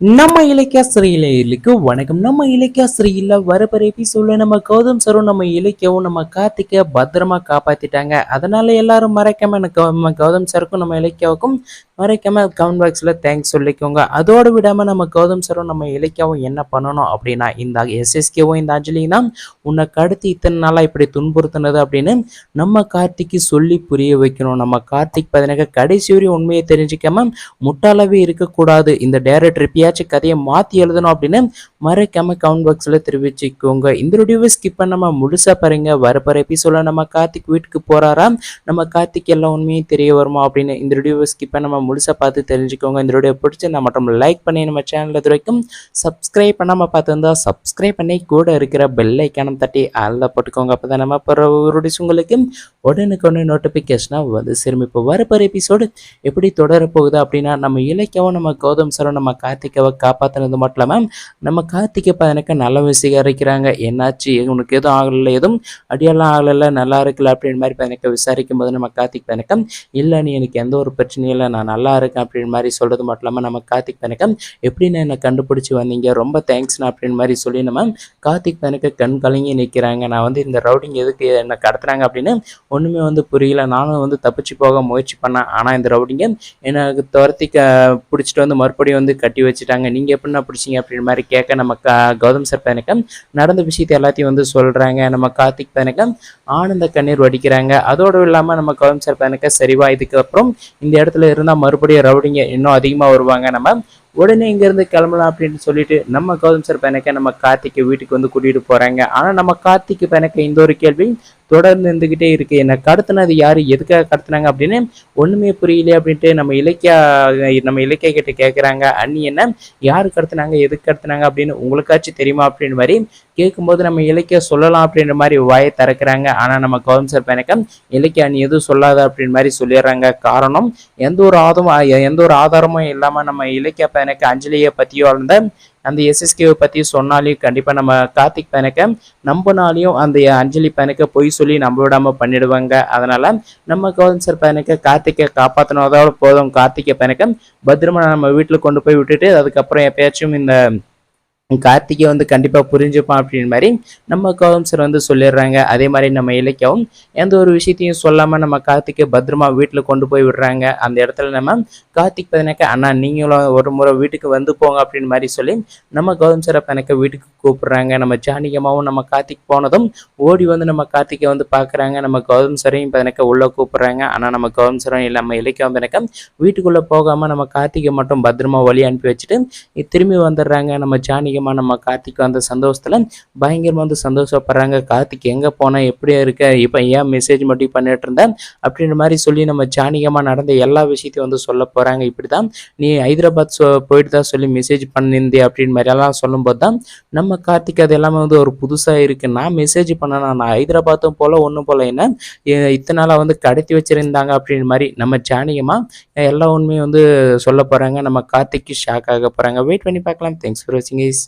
நம்ம இலக்கியாசிரியர்களுக்கு வணக்கம். நம்ம இலக்கியாசிரியில் வரப்போற எபிசோட்ல நம்ம கௌதம் சரும் நம்ம இலக்கியவும் நம்ம கார்த்திகை பத்திரமா காப்பாத்திட்டாங்க. அதனால எல்லாரும் மறைக்காம எனக்கு நம்ம கௌதம் சருக்கும் நம்ம இலக்கியாவுக்கும் மறைக்காம கமெண்ட் பாக்ஸில் தேங்க்ஸ் சொல்லிக்கோங்க. அதோடு விடாமல் நம்ம கௌதம் சரும் நம்ம இலக்கியாவும் என்ன பண்ணணும் அப்படின்னா இந்த எஸ்எஸ்கேவும் இந்த அஞ்சலியும் தான் உன்னை கடத்தி இத்தனை நாளாக இப்படி துன்புறுத்தினது அப்படின்னு நம்ம கார்த்திக்கு சொல்லி புரிய வைக்கணும். நம்ம கார்த்திக் பதினக கடைசி வரையும் உண்மையை தெரிஞ்சுக்காம முட்டாளாவே இருக்கக்கூடாது. இந்த டேரக்டர் எப்பயாச்சும் கதையை மாற்றி எழுதணும் அப்படின்னு மறைக்காம கவுண்ட் பாக்ஸில் தெரிவிச்சுக்கோங்க. இந்த வீடியோவை ஸ்கிப் பண்ணாம முழுசா பாருங்க. வரப்போற எபிசோட நம்ம கார்த்திக் வீட்டுக்கு போறாரா? நம்ம கார்த்திக் எல்லா உண்மையும் தெரிய வருமா அப்படின்னு இந்த வீடியோவை ஸ்கிப் பண்ணாம முழுசாக பார்த்து தெரிஞ்சுக்கோங்க. இந்த வீடியோ பிடிச்சிருந்தா மட்டும் லைக் பண்ணி நம்ம சேனல் இது வரைக்கும் சப்ஸ்கிரைப் பண்ணாமல் பார்த்துருந்தா சப்ஸ்கிரைப் பண்ணி கூட இருக்கிற பெல் ஐக்கானம் தட்டி அதில் போட்டுக்கோங்க. அப்பதான் நம்ம போகிற ஒரு உங்களுக்கு உடனுக்குடனே நோட்டிஃபிகேஷனாக வந்து சரி இப்போ வரப்போகிற எபிசோடு எப்படி தொடர போகுது அப்படின்னா நம்ம இலக்கியாவும் நம்ம கௌதம் சரம் நம்ம கார்த்திகாவை காப்பாற்றினது மட்டும் இல்லாமல் நம்ம கார்த்திகை பதினக்க நல்ல விசாரிக்கிறாங்க என்னாச்சு? உனக்கு எதுவும் ஆகலை எதுவும் அடியெல்லாம் ஆகலை நல்லா இருக்கல? அப்படின்ற மாதிரி பதினக்க விசாரிக்கும் போது நம்ம கார்த்திக் பதினக்கம் இல்லை நீ எனக்கு எந்த ஒரு பிரச்சனையும் இல்லை. நான் நல்லா இருக்கேன் அப்படின்னு மாதிரி சொல்கிறது மட்டும் இல்லாமல் நம்ம கார்த்திக் பதினக்கம் எப்படின்னு என்னை கண்டுபிடிச்சி வந்தீங்க? ரொம்ப தேங்க்ஸ்ண்ணா அப்படின்னு மாதிரி சொல்லி நம்ம கார்த்திக் பதினக்க கண் கலங்கி நிற்கிறாங்க நான் வந்து இந்த ரவுடிங் எதுக்கு என்னை கடத்துறாங்க? அப்படின்னு ஒன்றுமே வந்து புரியல. நானும் வந்து தப்பிச்சு போக முயற்சி பண்ணேன். ஆனால் இந்த ரவுடிங்க எனக்கு துரத்தி க பிடிச்சிட்டு வந்து மறுபடியும் வந்து கட்டி வச்சுட்டாங்க. நீங்கள் எப்படின்னா பிடிச்சிங்க? அப்படின்னு மாதிரி கேட்க நம்ம க கௌதம் சார் எனக்கு நடந்த விஷயத்தை எல்லாத்தையும் வந்து சொல்கிறாங்க நம்ம கார்த்திக் எனக்கு ஆனந்த கண்ணீர் வடிக்கிறாங்க. அதோடு இல்லாமல் நம்ம கௌதம் சார் எனக்கு சரிவா. இதுக்கப்புறம் இந்த இடத்துல இருந்தால் மறுபடியும் ரவுடிங்க இன்னும் அதிகமாக வருவாங்க. நம்ம உடனே இங்கேருந்து கிளம்பலாம் அப்படின்னு சொல்லிட்டு நம்ம கௌதம் சார் பையனுக்கு நம்ம கார்த்திகை வீட்டுக்கு வந்து கூட்டிகிட்டு போகிறாங்க ஆனால் நம்ம கார்த்திக் பையனுக்கு இந்த ஒரு கேள்வி தொடர்ந்து இருந்துக்கிட்டே இருக்கு. என்னை கடத்தினது யார்? எதுக்காக கடத்தினாங்க அப்படின்னு ஒன்றுமே புரியலையே அப்படின்ட்டு நம்ம இலக்கியா நம்ம இலக்கிய கிட்ட கேட்குறாங்க அண்ணி என்ன யார் கடத்தினாங்க? எதுக்கு கடத்தினாங்க அப்படின்னு உங்களுக்காச்சும் தெரியுமா அப்படின்னு மாதிரி கேட்கும்போது நம்ம இலக்கிய சொல்லலாம் அப்படின்ற மாதிரி வாயை திறக்கிறாங்க. ஆனால் நம்ம கௌதம் சார் இலக்கிய அண்ணி நீ எதுவும் சொல்லாத அப்படின்னு மாதிரி சொல்லிடுறாங்க. காரணம் எந்த ஒரு ஆதமும் எந்த ஒரு ஆதாரமும் இல்லாமல் நம்ம இலக்கிய பையனுக்கு அஞ்சலியை பற்றியோ அந்த அந்த எஸ்எஸ்கேவை பற்றி சொன்னாலையும் கண்டிப்பாக நம்ம கார்த்திக் பையனுக்கு நம்பினாலையும் அந்த அஞ்சலி பையனுக்கு பொய் சொல்லி நம்ப விடாமல் பண்ணிடுவாங்க. அதனால் நம்ம கௌதம் சார் பையனுக்கு கார்த்திகை காப்பாற்றினதோட போதும் கார்த்திகை பையனுக்கு. பத்திரமா நம்ம வீட்டில் கொண்டு போய் விட்டுட்டு அதுக்கப்புறம் எப்பயாச்சும் இந்த கார்த்திகை வந்து கண்டிப்பாக புரிஞ்சுப்பான் அப்படின்னு மாதிரி நம்ம கௌதம் சார் வந்து சொல்லிடுறாங்க. அதே மாதிரி நம்ம இலக்கியாவும் எந்த ஒரு விஷயத்தையும் சொல்லாமல் நம்ம கார்த்திகை பத்திரமா வீட்டில் கொண்டு போய் விடுறாங்க. அந்த இடத்துல நம்ம கார்த்திக் பதினாக்க அண்ணா நீங்களும் ஒரு முறை வீட்டுக்கு வந்து போங்க அப்படின்னு மாதிரி சொல்லி நம்ம கௌதம் சார் எனக்கு வீட்டுக்கு கூப்பிடுறாங்க. நம்ம ஜானிகமாகவும் நம்ம கார்த்திக் போனதும் ஓடி வந்து நம்ம கார்த்திகை வந்து பார்க்குறாங்க நம்ம கௌதம் சாரையும் பதினக்க உள்ளே கூப்பிடுறாங்க. ஆனால் நம்ம கௌதம் சாரும் இல்லை நம்ம இலக்கியம் பதினக்க வீட்டுக்குள்ளே போகாமல் நம்ம கார்த்திகை மட்டும் பத்திரமா வழி அனுப்பி வச்சுட்டு திரும்பி வந்துடுறாங்க. நம்ம ஜானகி அதிகமாக நம்ம கார்த்திக் வந்த சந்தோஷத்தில் பயங்கரமாக வந்து சந்தோஷப்படுறாங்க. கார்த்திக் எங்கே போனால் எப்படியா இருக்க? இப்போ ஏன் மெசேஜ் மட்டும் பண்ணிட்டு இருந்தேன் அப்படின்ற மாதிரி சொல்லி நம்ம ஜானிகமாக நடந்த எல்லா விஷயத்தையும் வந்து சொல்ல போகிறாங்க இப்படி தான் நீ ஹைதராபாத் சொ போயிட்டு தான் சொல்லி மெசேஜ் பண்ணியிருந்தே அப்படின்னு மாதிரியெல்லாம் சொல்லும்போது தான் நம்ம கார்த்திக் அது எல்லாமே வந்து ஒரு புதுசாக இருக்குது நான் மெசேஜ் பண்ணனா நான் ஹைதராபாத்தும் போல் ஒன்றும் போல் என்ன? இத்தனை நாளாக வந்து கடத்தி வச்சுருந்தாங்க அப்படின்னு மாதிரி நம்ம ஜானிகமாக எல்லா உண்மையும் வந்து சொல்ல போகிறாங்க நம்ம கார்த்திக்கு ஷாக் ஆக போகிறாங்க வெயிட் பண்ணி பார்க்கலாம். தேங்க்ஸ் ஃபார் வாட்சிங் இஸ்